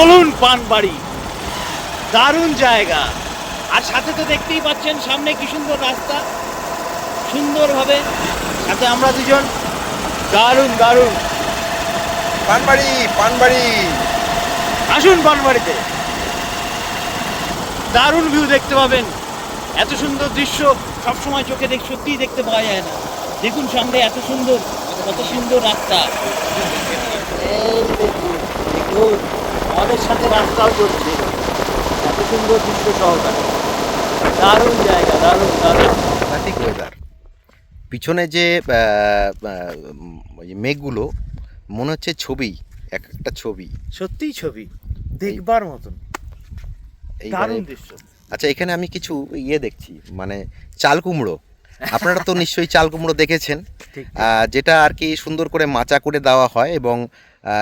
চলুন পানবাড়ি। দারুণ জায়গা। আর সাথে তো দেখতেই পাচ্ছেন সামনে কি সুন্দর রাস্তা। সুন্দরভাবে। সাথে আমরা দুজন। দারুণ দারুণ। পানবাড়ি পানবাড়ি। আসুন পানবাড়িতে। দারুণ ভিউ দেখতে পাবেন। এত সুন্দর দৃশ্য সবসময় চোখে দেখ সত্যিই দেখতে পাওয়া যায় না। দেখুন সামনে এত সুন্দর কত সুন্দর রাস্তা। আমাদের সাথে রাস্তাও চলছে। এত সুন্দর দৃশ্য সহকারে দারুণ জায়গা দারুণ দারুণ। ওয়েদার পিছনে যে মেঘগুলো মনে হচ্ছে ছবি এক একটা ছবি। সত্যিই ছবি। দেখবার মতন। দারুণ দৃশ্য। আচ্ছা এখানে আমি কিছু ইয়ে দেখছি মানে চাল কুমড়ো। আপনারা তো নিশ্চয়ই চাল কুমড়ো দেখেছেন। যেটা আর কি সুন্দর করে মাচা করে দেওয়া হয় এবং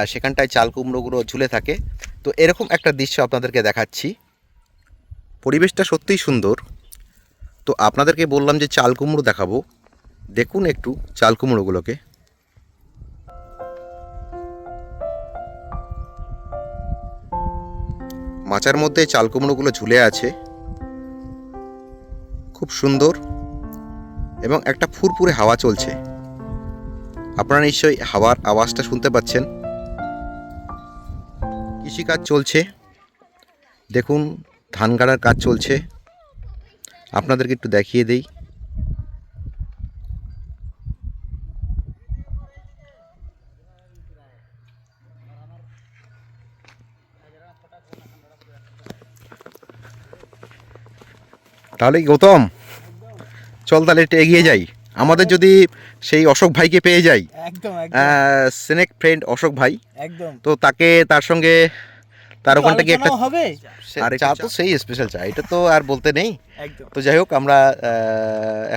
সেখানটায় চাল কুমড়োগুলো ঝুলে থাকে। তো এরকম একটা দৃশ্য আপনাদেরকে দেখাচ্ছি। পরিবেশটা সত্যিই সুন্দর। তো আপনাদেরকে বললাম যে চাল কুমড়ো দেখাবো। দেখুন একটু চাল কুমড়োগুলোকে। মাচার মধ্যে চাল কুমড়োগুলো ঝুলে আছে। খুব সুন্দর এবং একটা ফুরফুরে হাওয়া চলছে। আপনারা নিশ্চয়ই হাওয়ার আওয়াজটা শুনতে পাচ্ছেন। কৃষিকাজ চলছে। দেখুন, ধান গাড়ার কাজ চলছে। আপনাদেরকে একটু দেখিয়ে দেই। তাহলে গৌতম? চল তাহলে একটু এগিয়ে যাই। আমাদের যদি সেই অশোক ভাইকে পেয়ে যাই একদম স্নেক ফ্রেন্ড অশোক ভাই একদম। তো তাকে তার সঙ্গে তার ওখানটা কি একটা হবে। আর চা তো সেই স্পেশাল চা এটা তো আর বলতে নেই। তো যাই হোক আমরা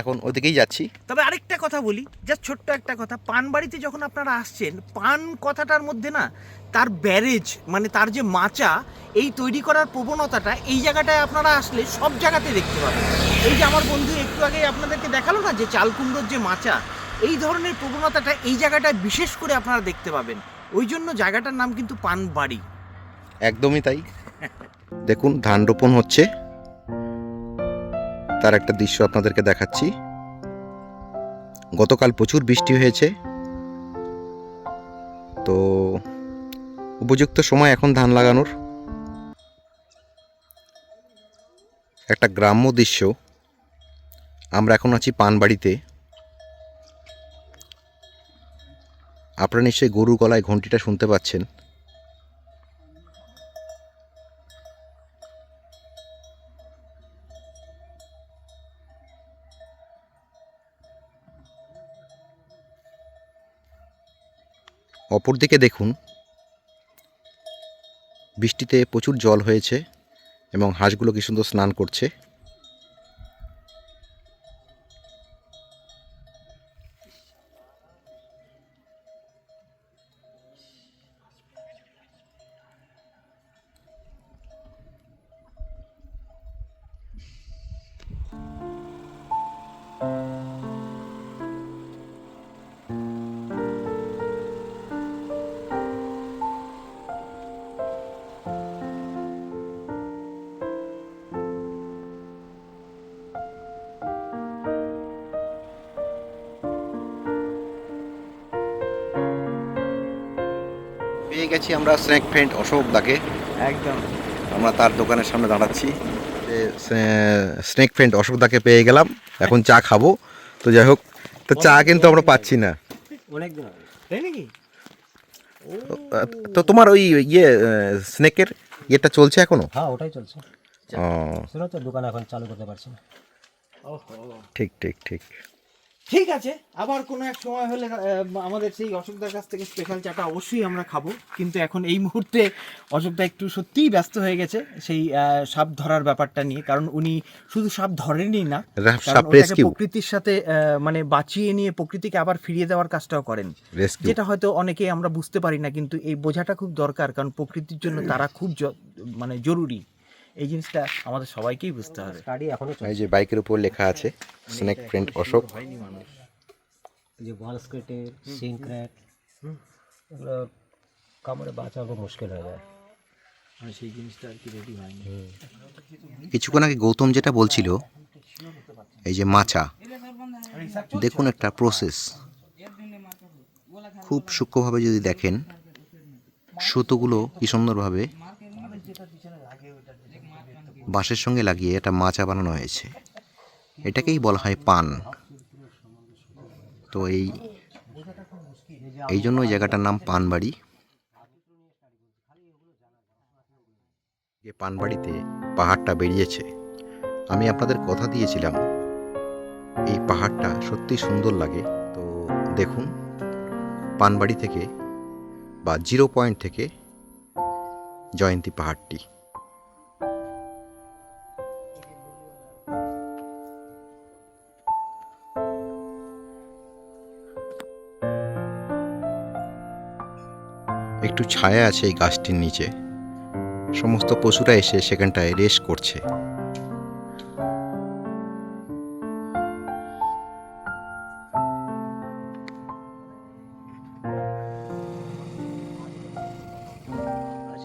এখন ওদিকেই যাচ্ছি। তবে আরেকটা কথা বলি যা ছোট্ট একটা কথা। পান বাড়িতে যখন আপনারা আসছেন পান কথাটার মধ্যে না তার ব্যারেজ মানে তার যে মাচা এই তৈরি করার প্রবণতাটা এই জায়গাটায় আপনারা আসলে সব জায়গাতে দেখতে পাবেন। এই যে আমার বন্ধু একটু আগে আপনাদেরকে দেখাল না যে চালকুমড়োর যে মাচা এই ধরনের প্রবণতাটা এই জায়গাটায় বিশেষ করে আপনারা দেখতে পাবেন। ওই জন্য জায়গাটার নাম কিন্তু পান বাড়ি একদমই তাই। দেখুন ধান রোপণ হচ্ছে। তার একটা দৃশ্য আপনাদেরকে দেখাচ্ছি। গতকাল প্রচুর বৃষ্টি হয়েছে। তো উপযুক্ত সময় এখন ধান লাগানোর। একটা গ্রাম্য দৃশ্য। আমরা এখন আছি পানবাড়িতে। আপনারা নিশ্চয়ই গরুর গলায় ঘন্টিটা শুনতে পাচ্ছেন। অপরদিকে দেখুন বৃষ্টিতে প্রচুর জল হয়েছে এবং হাঁসগুলো কি সুন্দর স্নান করছে। গেছি আমরা স্ন্যাক ফ্রেন্ড অশোক দাকে। একদম। আমরা তার দোকানের সামনে দাঁড়াচ্ছি। স্নেক ফ্রেন্ড অশোক দাকে পেয়ে গেলাম। এখন চা খাব। তো যাই হোক তো চা কিন্তু আমরা পাচ্ছি না। তাই নাকি? তো তোমার ওই ইয়ে স্নেকের ইয়েটা চলছে এখনও? হ্যাঁ ওটাই চলছে। ও। দোকান এখন চালু করতে পারছি না। ঠিক ঠিক ঠিক। ঠিক আছে আবার কোনো এক সময় হলে আমাদের সেই অশোকদার কাছ থেকে স্পেশাল চাটা অবশ্যই আমরা খাব। কিন্তু এখন এই মুহূর্তে অশোকদা একটু সত্যিই ব্যস্ত হয়ে গেছে সেই সাপ ধরার ব্যাপারটা নিয়ে। কারণ উনি শুধু সাপ ধরেনই না প্রকৃতির সাথে মানে বাঁচিয়ে নিয়ে প্রকৃতিকে আবার ফিরিয়ে দেওয়ার কাজটাও করেন। যেটা হয়তো অনেকেই আমরা বুঝতে পারি না কিন্তু এই বোঝাটা খুব দরকার কারণ প্রকৃতির জন্য তারা খুব মানে জরুরি। এই জিনিসটা আমাদের সবাইকেই বুঝতে হবে। এই যে বাইকের উপর লেখা আছে স্নেক ফ্রেন্ড অশোক। যে বল স্কেটের সিং ক্র্যাক এগুলো কামড়ে বাঁচানো মুশকিল হয়ে যায়। সেই জিনিসটা আর কি রেডি হয়নি। কিছুক্ষণ আগে গৌতম যেটা বলছিল এই যে মাচা দেখুন একটা প্রসেস খুব সূক্ষ্মভাবে যদি দেখেন সুতোগুলো কি সুন্দরভাবে বাঁশের সঙ্গে লাগিয়ে একটা মাচা বানানো হয়েছে। এটাকেই বলা হয় পান। তো এই এই জন্য ওই জায়গাটার নাম পানবাড়ি। যে পানবাড়িতে পাহাড়টা বেরিয়েছে। আমি আপনাদের কথা দিয়েছিলাম, এই পাহাড়টা সত্যি সুন্দর লাগে। তো দেখুন, পানবাড়ি থেকে বা জিরো পয়েন্ট থেকে জয়ন্তী পাহাড়টি। একটু ছায়া আছে এই গাছটির নিচে। সমস্ত পশুরা এসে সেখানটায় রেস করছে।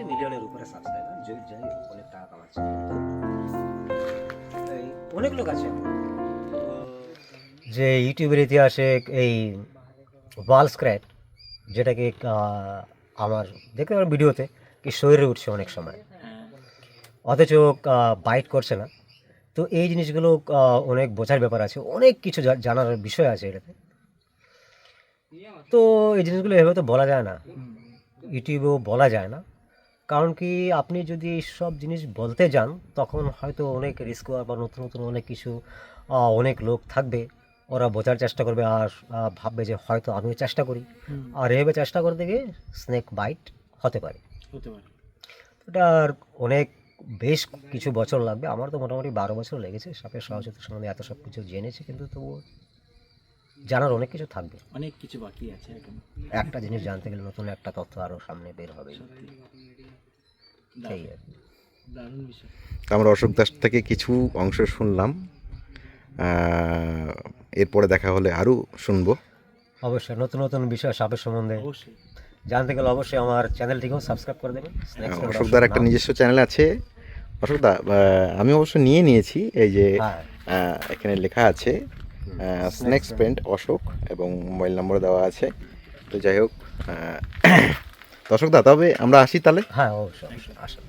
মিলিয়নের উপরে সাবস্ক্রাইবার যাই যাই অনেক টাকা কামাচ্ছে। অনেক লোক আছে যে ইউটিউবের ইতিহাসে এই ওয়াল স্ক্র্যাচ যেটাকে আমার, দেখতে পারেন ভিডিওতে, কি শরীরে উঠছে অনেক সময়। অথচ বাইট করছে না। তো এই জিনিসগুলো অনেক বোঝার ব্যাপার আছে। অনেক কিছু জানার বিষয় আছে এটাতে। তো এই জিনিসগুলো এভাবে তো বলা যায় না। ইউটিউবেও বলা যায় না। কারণ কি, আপনি যদি সব জিনিস বলতে যান, তখন হয়তো অনেক রিস্ক বা নতুন নতুন অনেক কিছু অনেক লোক থাকবে। ওরা বোঝার চেষ্টা করবে আর ভাববে যে হয়তো আমিও চেষ্টা করি। আর এভাবে চেষ্টা করতে গিয়ে স্নেক বাইট হতে পারে। হতে পারে। ওটার অনেক বেশ কিছু বছর লাগবে। আমার তো মোটামুটি বারো বছর লেগেছে সাপের সহযোগিতার সম্বন্ধে এত সব কিছু জেনেছি কিন্তু তবুও জানার অনেক কিছু থাকবে। অনেক কিছু বাকি আছে একটা জিনিস জানতে গেলে নতুন একটা তথ্য আরও সামনে বের হবে। আর আমরা অশোক দাস থেকে কিছু অংশ শুনলাম। এরপরে দেখা হলে আরও শুনব। অবশ্যই নতুন নতুন বিষয় সাপের সম্বন্ধে অবশ্যই। জানতে গেলে অবশ্যই আমার চ্যানেলটিকেও সাবস্ক্রাইব করে দেবেন। And অশোকদার একটা নিজস্ব চ্যানেল আছে। অশোকদা আহ, আমি অবশ্য নিয়ে নিয়েছি এই যে হ্যাঁ। এখানে লেখা আছে স্ন্যাক্স পেন্ট অশোক এবং মোবাইল নম্বর দেওয়া আছে। তো যাই হোক আহ, দর্শকদা তবে আমরা আসি তাহলে? হ্যাঁ অবশ্যই অবশ্যই আসুন।